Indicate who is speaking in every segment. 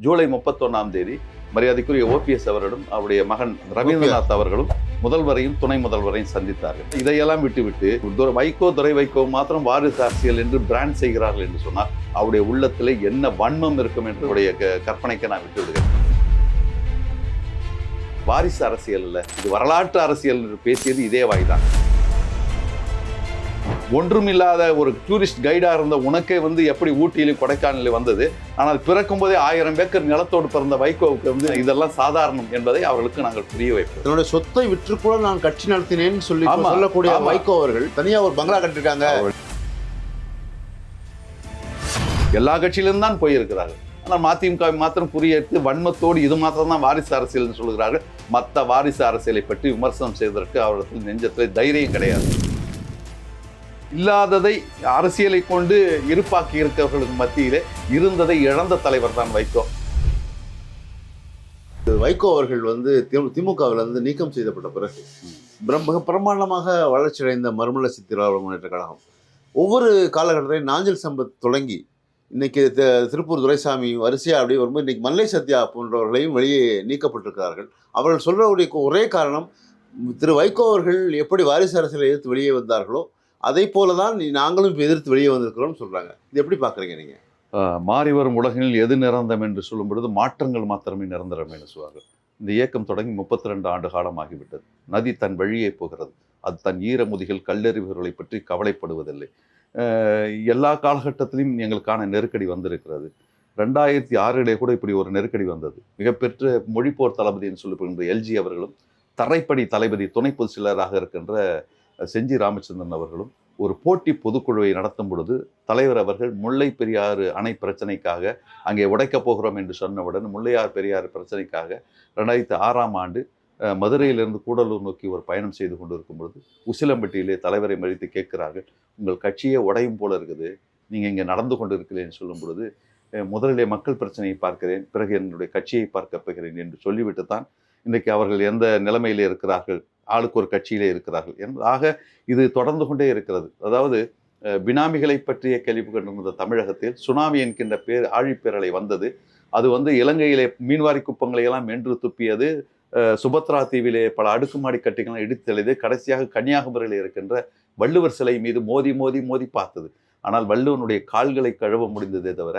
Speaker 1: ஜூலை முப்பத்தொன்னாம் தேதி மரியாதைக்குரிய ஓபிஎஸ் அவர்களும் அவருடைய மகன் ரவீந்திரநாத் அவர்களும் முதல்வரையும் துணை முதல்வரையும் சந்தித்தார்கள். இதையெல்லாம் விட்டுவிட்டு வைகோ துறை வைகோ மாத்திரம் வாரிசு அரசியல் என்று பிராண்ட் செய்கிறார்கள் என்று சொன்னால் அவருடைய உள்ளத்திலே என்ன வன்மம் இருக்கும் என்று அவருடைய க- கற்பனைக்கு நான் விட்டு விடுகிறேன். வாரிசு அரசியல் இல்லை இது வரலாற்று அரசியல் என்று பேசியது இதே வாய்தான். ஒன்றுமில்லாத ஒரு டூரிஸ்ட் கைடா இருந்த உனக்கே வந்து எப்படி ஊட்டியிலும் கொடைக்கானலில் வந்தது? ஆனால் பிறக்கும் போதே ஆயிரம் ஏக்கர் நிலத்தோடு பிறந்த வைகோவுக்கு வந்து இதெல்லாம் சாதாரணம் என்பதை அவர்களுக்கு நாங்கள் புரிய வைப்போம்.
Speaker 2: தன்னுடைய சொத்தை விற்று கூட நான் கட்சி நடத்தினேன்னு சொல்லி சொல்லக்கூடிய. வைகோ அவர்கள் தனியா ஒரு பங்களா கட்டிருக்காங்க.
Speaker 1: எல்லா கட்சியிலும் தான் போயிருக்கிறார்கள். ஆனால் மதிமுக மாத்திரம் புரியெடுத்து வன்மத்தோடு இது மாத்திரம் தான் வாரிசு அரசியல் என்று சொல்கிறார்கள் மற்ற வாரிசு அரசியலை பற்றி விமர்சனம் செய்வதற்கு அவர்களுக்கு நெஞ்சத்தில் தைரியம் கிடையாது. இல்லாததை அரசியலை கொண்டு இருப்பாக்கி இருக்கிறவர்களுக்கு மத்தியிலே இருந்ததை இழந்த தலைவர் தான் வைகோ.
Speaker 2: வைகோ அவர்கள் வந்து தி- திமுகவில் இருந்து நீக்கம் செய்யப்பட்ட பிறகு பிரம்- மிக பிரமாண்டமாக வளர்ச்சியடைந்த மர்மல திராவிட முன்னேற்ற கழகம். ஒவ்வொரு காலகட்டத்திலையும் நாஞ்சல் சம்பத் தொடங்கி இன்னைக்கு திருப்பூர் துரைசாமி வரிசையா அப்படி வரும்போது இன்னைக்கு மல்லை சத்யா போன்றவர்களையும் வெளியே நீக்கப்பட்டிருக்கிறார்கள். அவர்கள் சொல்றக்கூடிய ஒரே காரணம் திரு வைகோ அவர்கள் எப்படி வாரிசு அரசியலை எதிர்த்து வெளியே வந்தார்களோ அதே போல தான் நாங்களும் எதிர்த்து வெளியே வந்திருக்கிறோம்னு சொல்றாங்க. இது எப்படி பாக்குறீங்க நீங்க?
Speaker 1: மாறி வரும் உலகில் எது நிரந்தரம் என்று சொல்லும் பொழுது மாற்றங்கள் மாத்திரமே நிரந்தரம் என்று சொல்வார்கள். இந்த இயக்கம் தொடங்கி முப்பத்தி ரெண்டு ஆண்டு காலம் ஆகிவிட்டது நதி தன் வழியே போகிறது. அது தன் ஈரமுதிகள் கல்லறிவுகளை பற்றி கவலைப்படுவதில்லை. எல்லா காலகட்டத்திலும் எங்களுக்கான நெருக்கடி வந்திருக்கிறது. ரெண்டாயிரத்தி ஆறிலே கூட இப்படி ஒரு நெருக்கடி வந்தது. மிகப்பெற்ற மொழிப்போர் தளபதி என்று சொல்லப்படுகின்ற எல்ஜி அவர்களும் தரைப்படை தளபதி துணை பொதுச் செயலராக இருக்கின்ற செஞ்சி ராமச்சந்திரன் அவர்களும் ஒரு போட்டி பொதுக்குழுவை நடத்தும் பொழுது தலைவர் அவர்கள் முல்லை பெரியாறு அணை பிரச்சனைக்காக அங்கே உடைக்கப் போகிறோம் என்று சொன்னவுடன் முல்லையார் பெரியாறு பிரச்சனைக்காக ரெண்டாயிரத்தி ஆறாம் ஆண்டு மதுரையிலிருந்து கூடலூர் நோக்கி ஒரு பயணம் செய்து கொண்டிருக்கும் பொழுது உசிலம்பட்டியிலே தலைவரை மறித்து கேட்கிறார்கள் உங்கள் கட்சியே உடையும் போல இருக்குது நீங்கள் இங்கே நடந்து கொண்டு இருக்கிறேன்னு சொல்லும் பொழுது முதலிலே மக்கள் பிரச்சனையை பார்க்கிறேன் பிறகு என்னுடைய கட்சியை பார்க்க போகிறேன் என்று சொல்லிவிட்டு தான் இன்றைக்கு அவர்கள் எந்த நிலைமையிலே இருக்கிறார்கள் ஆளுக்கு ஒரு கட்சியிலே இருக்கிறார்கள். என்பதாக இது தொடர்ந்து கொண்டே இருக்கிறது. அதாவது பினாமிகளை பற்றிய கேள்வி கொண்டிருந்த தமிழகத்தில் சுனாமி என்கின்ற பேர் ஆழிப்பேரலை வந்தது. அது வந்து இலங்கையிலே மீன்வாரி குப்பங்களை எல்லாம் மென்று துப்பியது. சுபத்ரா தீவிலே பல அடுக்குமாடி கட்டிகளை இடித்தெழுது கடைசியாக கன்னியாகுமரியில் இருக்கின்ற வள்ளுவர் சிலை மீது மோதி மோதி மோதி பார்த்தது. ஆனால் வள்ளுவனுடைய கால்களை கழுவ முடிந்ததே தவிர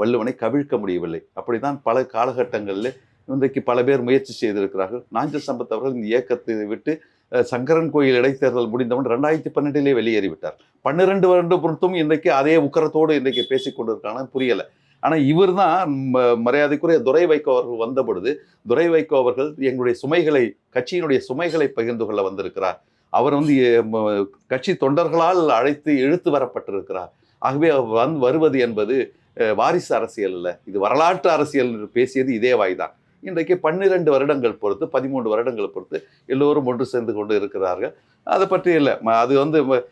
Speaker 1: வள்ளுவனை கவிழ்க்க முடியவில்லை. அப்படித்தான் பல காலகட்டங்களில் இன்றைக்கு பல பேர் முயற்சி செய்திருக்கிறார்கள். நாஞ்சல் சம்பத் அவர்கள் இந்த இயக்கத்தை விட்டு சங்கரன் கோயில் இடைத்தேர்தல் முடிந்தவன் ரெண்டாயிரத்தி பன்னெண்டிலே வெளியேறிவிட்டார். பன்னிரெண்டு வருட பொறுத்தும் இன்றைக்கு அதே உக்கரத்தோடு இன்றைக்கு பேசிக் கொண்டிருக்காங்க புரியலை. ஆனால் இவர் தான் மரியாதைக்குரிய துரை வைகோ அவர்கள் வந்த பொழுது துரை வைகோ அவர்கள் எங்களுடைய சுமைகளை கட்சியினுடைய சுமைகளை பகிர்ந்து கொள்ள வந்திருக்கிறார். அவர் வந்து கட்சி தொண்டர்களால் அழைத்து இழுத்து வரப்பட்டிருக்கிறார். ஆகவே அவர் வருவது என்பது வாரிசு அரசியல் இல்லை. இது வரலாற்று அரசியல் பேசியது இதே வாய்தான். இன்றைக்கு பன்னிரண்டு வருடங்கள் பொறுத்து பதிமூன்று வருடங்கள் பொறுத்து எல்லோரும் ஒன்று சேர்ந்து கொண்டு இருக்கிறார்கள். அதை பற்றி இல்லை. ம- அது வந்து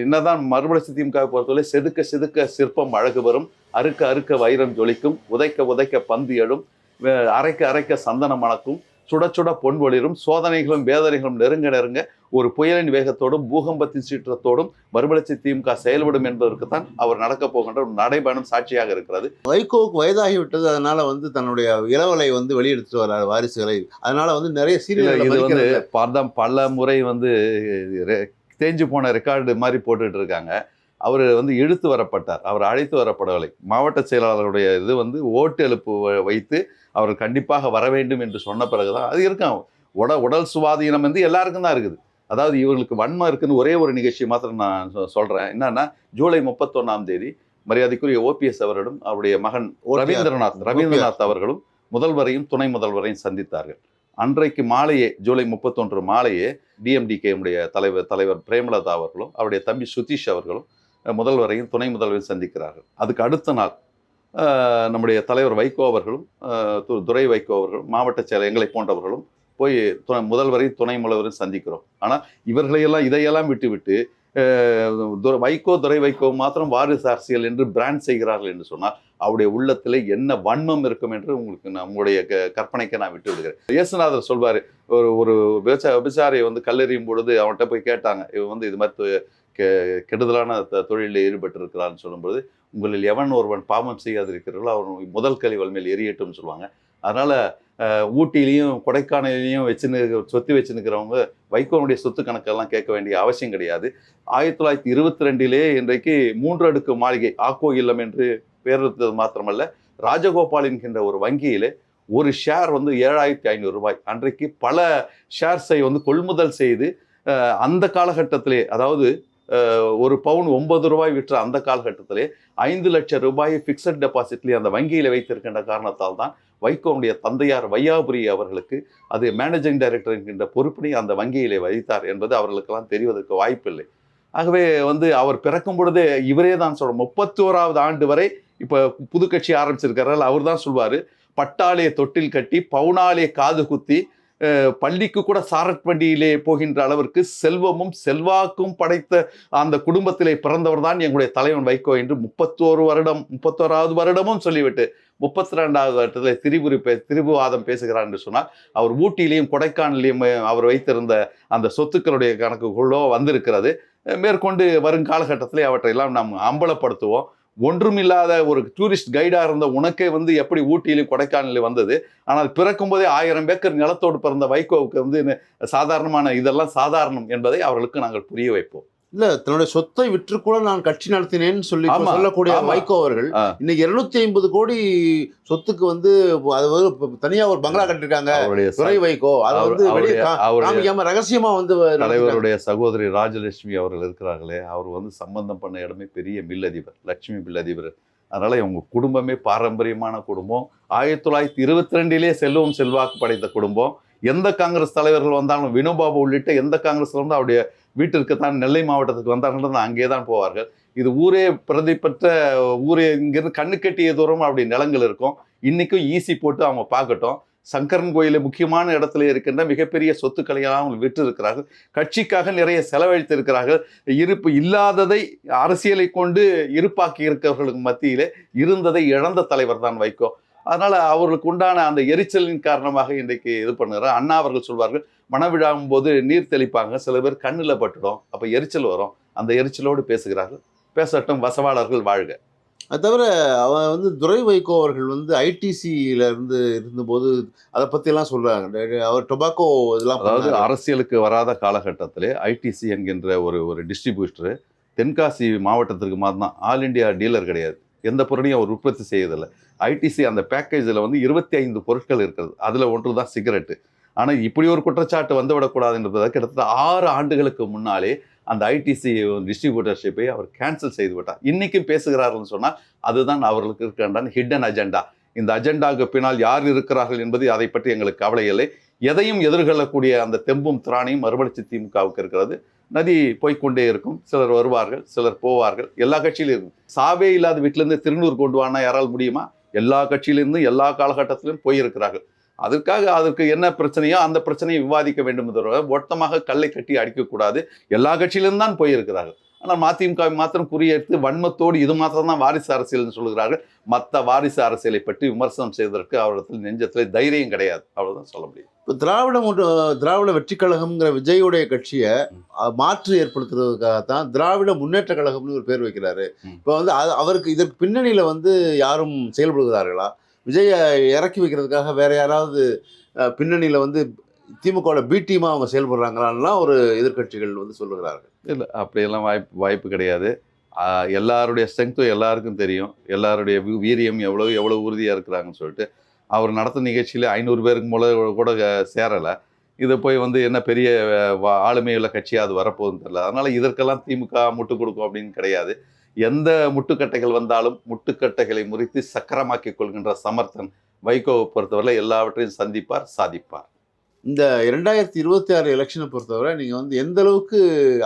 Speaker 1: என்னதான் மறுமலர்ச்சி திமுக பொறுத்தவரை செதுக்க செதுக்க சிற்பம் அழகு வரும் அறுக்க அறுக்க வைரம் ஜொலிக்கும் உதைக்க உதைக்க பந்து எழும் அரைக்க அரைக்க சந்தனம் மணக்கும் சுட சுட பொன் ஒளிரும் சோதனைகளும் வேதனைகளும் நெருங்க நெருங்க ஒரு புயலின் வேகத்தோடும் பூகம்பத்தின் சீற்றத்தோடும் மறுமலர்ச்சி திமுக செயல்படும் என்பதற்குத்தான் அவர் நடக்கப் போகின்ற ஒரு நடைபயணம் சாட்சியாக இருக்கிறது
Speaker 2: வைகோவுக்கு வயதாகி விட்டது அதனால வந்து தன்னுடைய இளவலை வந்து வெளியெடுத்துட்டு வர வாரிசுகளை அதனால வந்து நிறைய சீரியல்
Speaker 1: இது வந்து பல பல முறை வந்து தேஞ்சு போன ரெக்கார்டு மாதிரி போட்டுட்டு இருக்காங்க அவர் வந்து இழுத்து வரப்பட்டார். அவர் அழைத்து வரப்படவில்லை. மாவட்ட செயலாளருடைய இது வந்து ஓட்டு எழுப்பு வ- வைத்து அவர் கண்டிப்பாக வர வேண்டும் என்று சொன்ன பிறகுதான் அது இருக்கும். உட உடல் சுவாதீனம் வந்து எல்லாருக்கும் தான் இருக்குது. அதாவது இவங்களுக்கு வன்மம் இருக்குன்னு ஒரே ஒரு நிகழ்ச்சி மாத்திரம் நான் சொ- சொல்றேன். என்னன்னா ஜூலை முப்பத்தொன்னாம் தேதி மரியாதைக்குரிய ஓபிஎஸ் அவர்களும் அவருடைய மகன் ரவீந்திரநாத் ரவீந்திரநாத் அவர்களும் முதல்வரையும் துணை முதல்வரையும் சந்தித்தார்கள். அன்றைக்கு மாலையே ஜூலை முப்பத்தொன்று மாலையே டிஎம்டிகேமுடைய தலைவர் தலைவர் பிரேமலதா அவர்களும் அவருடைய தம்பி சுதீஷ் அவர்களும் முதல்வரையும் துணை முதல்வரையும் சந்திக்கிறார்கள். அதுக்கு அடுத்த நாள் நம்முடைய தலைவர் வைகோ அவர்களும் அஹ், துரை வைகோ அவர்களும் மாவட்ட செயலர் எங்களை போன்றவர்களும் போய் துணை முதல்வரையும் துணை முதல்வரையும் சந்திக்கிறோம். ஆனால் இவர்களையெல்லாம் இதையெல்லாம் விட்டுவிட்டு வைகோ துரை வைகோ மாத்திரம் வாரிசு அரசியல் என்று பிராண்ட் செய்கிறார்கள் என்று சொன்னால் அவருடைய உள்ளத்தில் என்ன வன்மம் இருக்கும் என்று உங்களுக்கு நம்முடைய உங்களுடைய க- கற்பனைக்கு நான் விட்டு விடுகிறேன். இயேசுநாதர் சொல்வார் ஒரு ஒரு விபச்சா விபச்சாரியை வந்து கல்லெறியும் பொழுது அவன்கிட்ட போய் கேட்டாங்க இவன் வந்து இது மாதிரி கெ கெடுதலான தொழிலில் ஈடுபட்டிருக்கிறான்னு சொல்லும்போது உங்களில் எவன் ஒருவன் பாவம் செய்யாதிருக்கிறார்களோ அவன் முதல் கல்வி வலிமையில் எரியட்டும்னு சொல்லுவாங்க. அதனால் ஊட்டியிலையும் கொடைக்கானலையும் வச்சுன்னு சொத்து வச்சுன்னுக்கிறவங்க வைகோனுடைய சொத்து கணக்கெல்லாம் கேட்க வேண்டிய அவசியம் கிடையாது. ஆயிரத்தி தொள்ளாயிரத்தி இருபத்தி ரெண்டிலே இன்றைக்கு மூன்று அடுக்கு மாளிகை ஆக்கோ இல்லம் என்று பெயரிட்டது மாத்திரமல்ல ராஜகோபால் என்கின்ற ஒரு வங்கியில் ஒரு ஷேர் வந்து ஏழாயிரத்தி ஐநூறு ரூபாய். அன்றைக்கு பல ஷேர்ஸை வந்து கொள்முதல் செய்து அந்த காலகட்டத்திலே அதாவது ஒரு பவுன் ஒன்பது ரூபாய் விற்ற அந்த காலகட்டத்திலே ஐந்து லட்சம் ரூபாயை ஃபிக்ஸட் டெபாசிட்லேயே அந்த வங்கியில் வைத்திருக்கின்ற காரணத்தால் தான் வைகோனுடைய தந்தையார் வையாபுரி அவர்களுக்கு அது மேனேஜிங் டைரக்டர் என்கின்ற பொறுப்பினை அந்த வங்கியிலே வைத்தார் என்பது அவர்களுக்கெல்லாம் தெரிவதற்கு வாய்ப்பில்லை. ஆகவே வந்து அவர் பிறக்கும் பொழுதே இவரே தான் சொல்ற முப்பத்தோராவது ஆண்டு வரை இப்போ புது கட்சி ஆரம்பிச்சிருக்கிறார். அவர் தான் சொல்வார் பட்டாலே தொட்டில் கட்டி பவுனாலே காது குத்தி பள்ளிக்கு கூட சாரட் வண்டியிலே போகின்ற அளவிற்கு செல்வமும் செல்வாக்கும் படைத்த அந்த குடும்பத்திலே பிறந்தவர் தான் எங்களுடைய தலைவன் வைகோ என்று முப்பத்தோரு வருடம் முப்பத்தோராவது வருடமும் சொல்லிவிட்டு முப்பத்தி ரெண்டாவது வருடத்தில் திரிபுரி பே திரிபுவாதம் பேசுகிறார் என்று சொன்னால் அவர் ஊட்டியிலையும் கொடைக்கானலையும் அவர் வைத்திருந்த அந்த சொத்துக்களுடைய கணக்குக்குள்ளோ வந்திருக்கிறது. மேற்கொண்டு வரும் காலகட்டத்திலே அவற்றையெல்லாம் நாம் அம்பலப்படுத்துவோம். ஒன்றுமில்லாத ஒரு டூரிஸ்ட் கைடாக இருந்த உனக்கே வந்து எப்படி ஊட்டியிலும் கொடைக்கானலில் வந்தது? ஆனால் பிறக்கும் போதே ஆயிரம் ஏக்கர் நிலத்தோடு பிறந்த வைகோவுக்கு வந்து சாதாரணமான இதெல்லாம் சாதாரணம் என்பதை அவர்களுக்கு நாங்கள் புரிய வைப்போம்.
Speaker 2: இல்ல தன்னுடைய சொத்தை விற்று கூட நான் கட்சி நடத்தினேன்னு சொல்லி சொல்லக்கூடிய. வைகோ அவர்கள். இன்னைக்கு இருநூத்தி ஐம்பது கோடி சொத்துக்கு வந்து அது வந்து தனியா ஒரு பங்களா கட்டிருக்காங்க துறை வைகோ அதை வந்து காமிக்காம ரகசியமா வந்து.
Speaker 1: தலைவருடைய சகோதரி ராஜலட்சுமி அவர்கள் இருக்கிறார்களே அவர் வந்து சம்பந்தம் பண்ண இடமே பெரிய மில் அதிபர் லட்சுமி மில் அதிபர் அதனால இவங்க குடும்பமே பாரம்பரியமான குடும்பம் ஆயிரத்தி தொள்ளாயிரத்தி இருபத்தி ரெண்டிலே செல்வம் செல்வாக்கு படைத்த குடும்பம் எந்த காங்கிரஸ் தலைவர்கள் வந்தாலும் வினோபாபு உள்ளிட்ட எந்த காங்கிரஸ் வந்து அவருடைய வீட்டிற்குத்தான் நெல்லை மாவட்டத்துக்கு வந்தார்கள் அங்கே தான் போவார்கள். இது ஊரே பிரதி பெற்ற ஊரே இங்கிருந்து கண்ணு கட்டிய தூரம் அப்படி நிலங்கள் இருக்கும். இன்றைக்கும் ஈசி போட்டு அவங்க பார்க்கட்டும். சங்கரன் கோயிலில் முக்கியமான இடத்துல இருக்கின்ற மிகப்பெரிய சொத்துக்களையெல்லாம் அவங்க விற்று இருக்கிறார்கள் கட்சிக்காக நிறைய செலவழித்து இருக்கிறார்கள் இருப்பு இல்லாததை அரசியலை கொண்டு இருப்பாக்கி இருக்கிறவர்களுக்கு மத்தியிலே இருந்ததை இழந்த தலைவர் தான் வைக்கோ அதனால் அவர்களுக்கு உண்டான அந்த எரிச்சலின் காரணமாக இன்றைக்கு இது பண்ணுகிறார். அண்ணா அவர்கள் சொல்வார்கள் மனவிழாவும் போது நீர் தெளிப்பாங்க. சில பேர் கண்ணில் பட்டுடும். அப்போ எரிச்சல் வரும். அந்த எரிச்சலோடு பேசுகிறார்கள். பேசட்டும் வசவாளர்கள் வாழ்க.
Speaker 2: அது தவிர அவன் வந்து துரை வைகோ அவர்கள் வந்து ஐடிசியில இருந்து இருந்தபோது அதை பத்தி எல்லாம் சொல்றாங்க அவர் டொபாக்கோ இதெல்லாம்
Speaker 1: அதாவது. அரசியலுக்கு வராத காலகட்டத்திலே ஐடிசி என்கின்ற ஒரு ஒரு டிஸ்ட்ரிபியூட்டர் தென்காசி மாவட்டத்திற்கு மாதிரி தான் ஆல் இந்தியா டீலர் கிடையாது. எந்த பொருளையும் அவர் உற்பத்தி செய்யறதில்லை. ஐடிசி அந்த பேக்கேஜில் வந்து இருபத்தி ஐந்து பொருட்கள் இருக்கிறது. அதில் ஒன்று தான் சிகரெட்டு. ஆனால் இப்படி ஒரு குற்றச்சாட்டு வந்துவிடக்கூடாதுன்றதை கிட்டத்தட்ட ஆறு ஆண்டுகளுக்கு முன்னாலே அந்த ஐடிசி டிஸ்ட்ரிபியூட்டர்ஷிப்பை அவர் கேன்சல் செய்து விட்டார். இன்றைக்கும் பேசுகிறார்கள்னு சொன்னால் அதுதான் அவர்களுக்கு இருக்கின்றான் ஹிடன் அஜெண்டா இந்த அஜெண்டாவுக்கு பின்னால் யார் இருக்கிறார்கள் என்பது அதை பற்றி எங்களுக்கு கவலை இல்லை. எதையும் எதிர்கொள்ளக்கூடிய அந்த தெம்பும் திராணியும் மறுபடிச்சு திமுகவுக்கு இருக்கிறது. நதி போய்கொண்டே இருக்கும். சிலர் வருவார்கள் சிலர் போவார்கள். எல்லா கட்சியிலும் இருக்கும். சாவே இல்லாத வீட்டிலேருந்து திருநூறு கொண்டு வானா யாரால் முடியுமா? எல்லா கட்சியிலிருந்தும் எல்லா காலகட்டத்திலும் போயிருக்கிறார்கள். அதற்காக அதற்கு என்ன பிரச்சனையோ அந்த பிரச்சனையை விவாதிக்க வேண்டும் தவிர மொத்தமாக கல்லை கட்டி அடிக்கக்கூடாது எல்லா கட்சியிலும் தான் போயிருக்கிறார்கள். ஆனால் மதிமுக மாத்திரம் குறியெடுத்து வன்மத்தோடு இது மாத்திரம் தான் வாரிசு அரசியல்னு சொல்கிறார்கள் மற்ற வாரிசு அரசியலை பற்றி விமர்சனம் செய்வதற்கு அவரிடத்தில் நெஞ்சத்தில் தைரியம் கிடையாது. அவ்வளவுதான் சொல்ல முடியும்.
Speaker 2: இப்போ திராவிட முற்ற- திராவிட வெற்றி கழகம்ங்கிற விஜயுடைய கட்சியை மாற்று ஏற்படுத்துறதுக்காகத்தான் திராவிட முன்னேற்ற கழகம்னு ஒரு பேர் வைக்கிறாரு. இப்போ வந்து அவருக்கு இதற்கு பின்னணியில வந்து யாரும் செயல்படுகிறார்களா? விஜயை இறக்கி வைக்கிறதுக்காக வேற யாராவது பின்னணியில் வந்து திமுகவோட பி டீமாக அவங்க செயல்படுறாங்களான்லாம் ஒரு எதிர்க்கட்சிகள் வந்து சொல்லுகிறார்கள்.
Speaker 1: இல்லை அப்படியெல்லாம் வாய்ப்பு வாய்ப்பு கிடையாது. எல்லாருடைய ஸ்ட்ரென்த்தும் எல்லாருக்கும் தெரியும். எல்லாருடைய வீரியம் எவ்வளோ எவ்வளோ உறுதியாக இருக்கிறாங்கன்னு சொல்லிட்டு அவர் நடத்த நிகழ்ச்சியில் ஐநூறு பேருக்கு மூல கூட சேரலை. இதை போய் வந்து என்ன பெரிய வா- ஆளுமையுள்ள கட்சியாக அது வரப்போகுதுன்னு தெரியல. அதனால் இதற்கெல்லாம் திமுக முட்டு கொடுக்கும் அப்படின்னு கிடையாது. எந்த முட்டுக்கட்டைகள் வந்தாலும் முட்டுக்கட்டைகளை முறித்து சக்கரமாக்கி கொள்கின்ற சமர்த்தன் வைகோவை பொறுத்தவரை எல்லாவற்றையும் சந்திப்பார் சாதிப்பார்.
Speaker 2: இந்த இரண்டாயிரத்தி இருபத்தி ஆறு எலெக்ஷனை பொறுத்தவரை நீங்க வந்து எந்த அளவுக்கு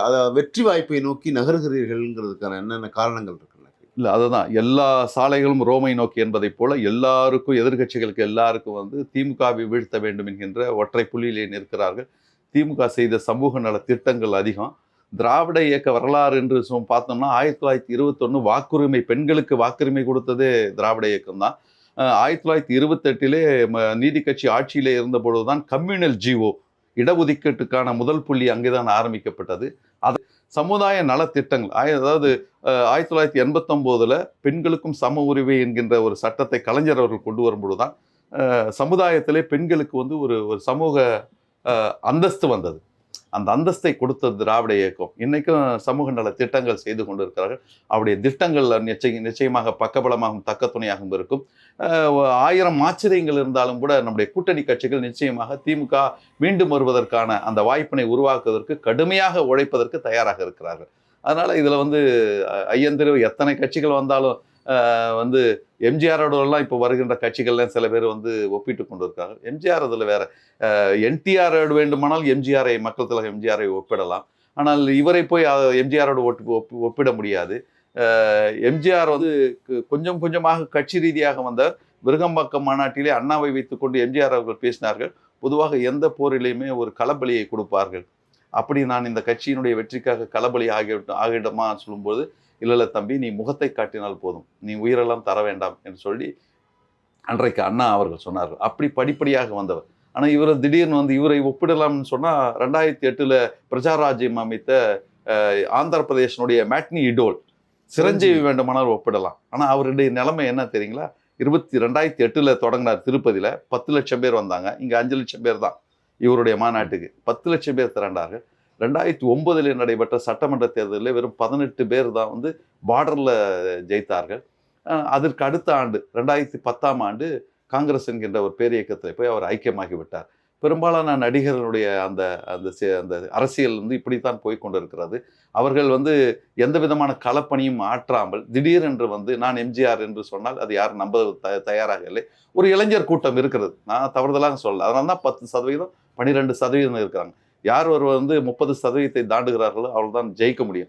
Speaker 2: அத வெற்றி வாய்ப்பை நோக்கி நகர்கிறீர்கள்ங்கிறதுக்கான என்னென்ன காரணங்கள் இருக்குன்னு
Speaker 1: இல்லை அதுதான். எல்லா சாலைகளும் ரோமை நோக்கி என்பதைப் போல எல்லாருக்கும் எதிர்க்கட்சிகளுக்கு எல்லாருக்கும் வந்து திமுகவை வீழ்த்த வேண்டும் என்கின்ற ஒற்றை புள்ளியிலே நிற்கிறார்கள். திமுக செய்த சமூக நல திட்டங்கள் அதிகம். திராவிட இயக்க வரலாறு என்று பார்த்தோம்னா ஆயிரத்தி தொள்ளாயிரத்தி இருபத்தொன்று வாக்குரிமை பெண்களுக்கு வாக்குரிமை கொடுத்ததே திராவிட இயக்கம் தான் ஆயிரத்தி தொள்ளாயிரத்தி இருபத்தெட்டிலே ம- நீதி கட்சி ஆட்சியிலே இருந்தபொழுது தான் கம்யூனல் ஜிஓ இடஒதுக்கீட்டுக்கான முதல் புள்ளி அங்கேதான் ஆரம்பிக்கப்பட்டது. அது சமுதாய நலத்திட்டங்கள் ஆய- அதாவது ஆயிரத்தி தொள்ளாயிரத்தி எண்பத்தொம்போதில் பெண்களுக்கும் சம உரிமை என்கின்ற ஒரு சட்டத்தை கலைஞர் அவர்கள் கொண்டு வரும்பொழுது தான் சமுதாயத்திலே பெண்களுக்கு வந்து ஒரு ஒரு சமூக அந்தஸ்து வந்தது. அந்த அந்தஸ்தை கொடுத்தது திராவிட இயக்கம். இன்னைக்கும் சமூக நல திட்டங்கள் செய்து கொண்டிருக்கிறார்கள். அவருடைய திட்டங்கள் நிச்சய நிச்சயமாக பக்கபலமாகவும் தக்க துணையாகவும் இருக்கும் ஆயிரம் ஆச்சரியங்கள் இருந்தாலும் கூட நம்முடைய கூட்டணி கட்சிகள் நிச்சயமாக திமுக மீண்டும் வருவதற்கான அந்த வாய்ப்பினை உருவாக்குவதற்கு கடுமையாக உழைப்பதற்கு தயாராக இருக்கிறார்கள். அதனால் இதில் வந்து அஹ், ஐயந்திரு எத்தனை கட்சிகள் வந்தாலும் வந்து எம்ஜிஆரோடலாம் இப்போ வருகின்ற கட்சிகள்லாம் சில பேர் வந்து ஒப்பிட்டு கொண்டு இருக்காங்க எம்ஜிஆர் அதில் வேற என்டிஆர் வேண்டுமானால் எம்ஜிஆரை மக்கள் தலைவர் எம்ஜிஆரை ஒப்பிடலாம். ஆனால் இவரை போய் எம்ஜிஆரோடு ஒட்டு ஒப்பிட முடியாது. எம்ஜிஆர் வந்து கு- கொஞ்சம் கொஞ்சமாக கட்சி ரீதியாக வந்தார். விருகம்பாக்கம் மாநாட்டிலே அண்ணாவை வைத்துக்கொண்டு எம்ஜிஆர் அவர்கள் பேசினார்கள். பொதுவாக எந்த போரிலையுமே ஒரு களபலியை கொடுப்பார்கள். அப்படி நான் இந்த கட்சியினுடைய வெற்றிக்காக களபலி ஆகி ஆகிடமா சொல்லும்போது இல்லை இல்லை தம்பி நீ முகத்தை காட்டினால் போதும். நீ உயிரெல்லாம் தர வேண்டாம் என்று சொல்லி அன்றைக்கு அண்ணா அவர்கள் சொன்னார்கள். அப்படி படிப்படியாக வந்தவர். ஆனால் இவர் திடீர்னு வந்து இவரை ஒப்பிடலாம்னு சொன்னால் ரெண்டாயிரத்தி எட்டில் பிரஜாராஜ்யம் அமைத்த ஆந்திர பிரதேசனுடைய மேட்னி இடோல் சிரஞ்சீவி வேண்டுமானால் ஒப்பிடலாம். ஆனால் அவருடைய நிலைமை என்ன தெரியுங்களா? இருபத்தி ரெண்டாயிரத்தி எட்டில் தொடங்கினார் திருப்பதியில். பத்து லட்சம் பேர் வந்தாங்க. இங்கே அஞ்சு லட்சம் பேர் தான் இவருடைய மாநாட்டுக்கு. பத்து லட்சம் பேர் திரண்டார்கள். ரெண்டாயிரத்தி ஒன்பதில் நடைபெற்ற சட்டமன்ற தேர்தலில் வெறும் பதினெட்டு பேர் தான் வந்து பார்டரில் ஜெயித்தார்கள். அதற்கு அடுத்த ஆண்டு ரெண்டாயிரத்தி பத்தாம் ஆண்டு காங்கிரஸ் என்கின்ற ஒரு பேரியக்கத்தில் போய் அவர் ஐக்கியமாகி விட்டார் பெரும்பாலான நடிகர்களுடைய அந்த அந்த அந்த அரசியல் வந்து இப்படித்தான் போய் கொண்டிருக்கிறது. அவர்கள் வந்து எந்த விதமான களப்பணியும் ஆற்றாமல் திடீரென்று வந்து நான் எம்ஜிஆர் என்று சொன்னால் அது யாரும் நம்ப த தயாராக இல்லை. ஒரு இளைஞர் கூட்டம் இருக்கிறது. நான் தவறுதலாக சொல்லல. அதனால தான் பத்து சதவீதம் பன்னிரெண்டு சதவீதம் இருக்கிறாங்க. யார் ஒருவர் வந்து முப்பது சதவீதத்தை தாண்டுகிறார்களோ அவர்கள் தான் ஜெயிக்க முடியும்.